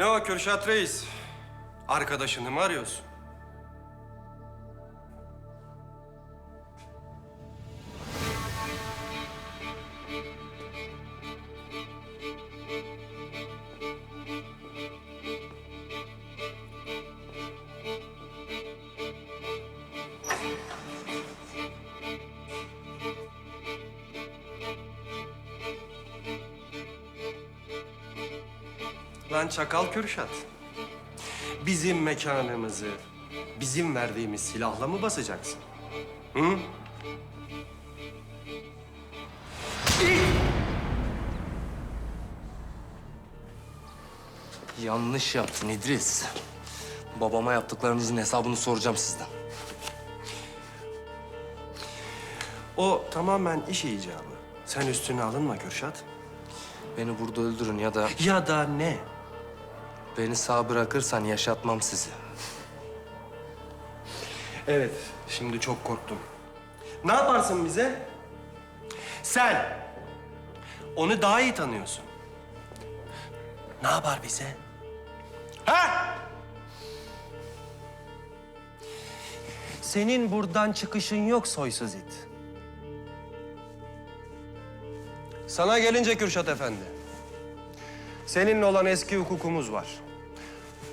Ne o Kürşat Reis? Arkadaşını mı arıyorsun? Lan çakal Kürşat. Bizim mekanımızı, bizim verdiğimiz silahla mı basacaksın? Hı? Yanlış yaptın İdris. Babama yaptıklarınızın hesabını soracağım sizden. O tamamen iş icabı. Sen üstüne alınma Kürşat. Beni burada öldürün ya da Ya da ne? Beni sağ bırakırsan yaşatmam sizi. Evet, şimdi çok korktum. Ne yaparsın bize? Sen onu daha iyi tanıyorsun. Ne yapar bize? Ha? Senin buradan çıkışın yok soysuz it. Sana gelince Kürşat Efendi. Seninle olan eski hukukumuz var.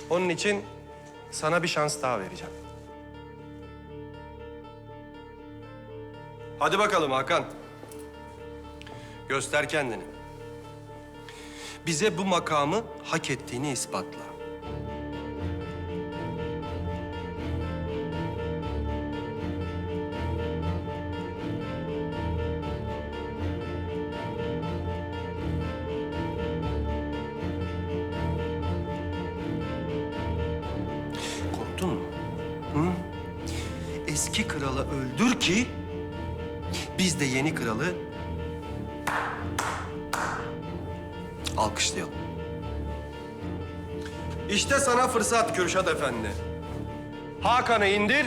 Onun için sana bir şans daha vereceğim. Hadi bakalım Hakan. Göster kendini. Bize bu makamı hak ettiğini ispatla. Eski kralı öldür ki biz de yeni kralı alkışlayalım. İşte sana fırsat Kürşat Efendi. Hakan'ı indir,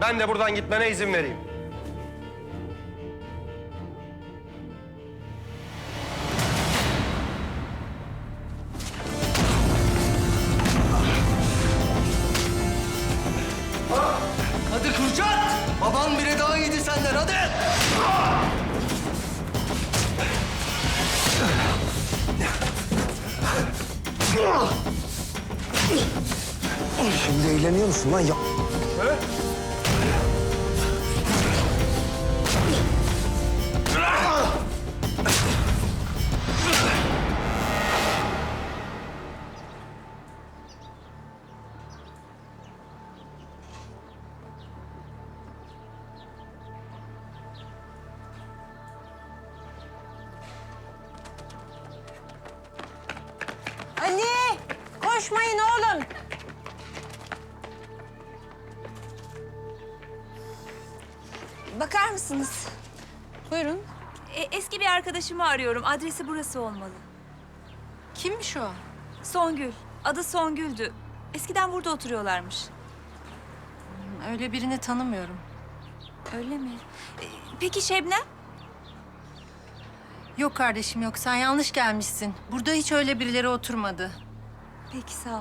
ben de buradan gitmene izin vereyim. Kürşat! Baban biri daha iyiydi senden hadi! Şimdi eğleniyor musun lan? Ya... Ali! Koşmayın oğlum. Bakar mısınız? Buyurun. E, eski bir arkadaşımı arıyorum. Adresi burası olmalı. Kimmiş o? Songül. Adı Songül'dü. Eskiden burada oturuyorlarmış. Öyle birini tanımıyorum. Öyle mi? E, peki Şebnem? Yok kardeşim yok. Sen yanlış gelmişsin. Burada hiç öyle birileri oturmadı. Peki sağ ol.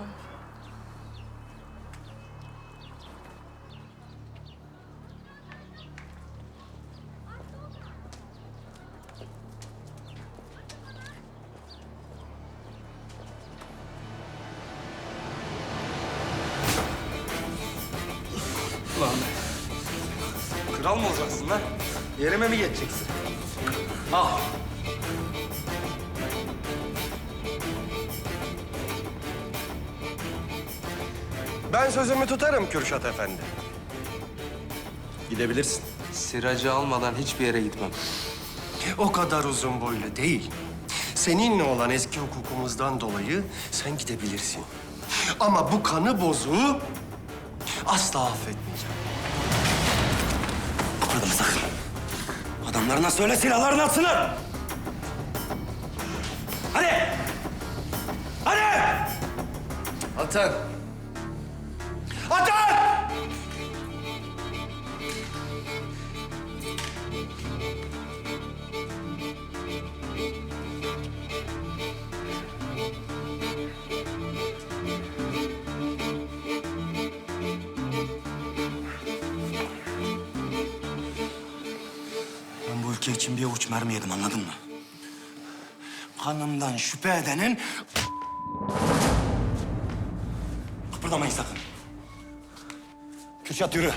Ulan Kral mı olacaksın lan? Yerime mi geçeceksin? Ah! Ben sözümü tutarım Kürşat Efendi. Gidebilirsin. Siracı almadan hiçbir yere gitmem. O kadar uzun boylu değil. Seninle olan eski hukukumuzdan dolayı sen gidebilirsin. Ama bu kanı bozuğu asla affetmeyeceğim. Kıpırdama sakın. Adamlarına söyle silahlarını atsınlar. Hadi! Hadi! Atan! Ben bu ülke için bir avuç mermi yedim anladın mı? Kanımdan şüphe edenin... Kıpırdamayın sakın. Kürşat yürü.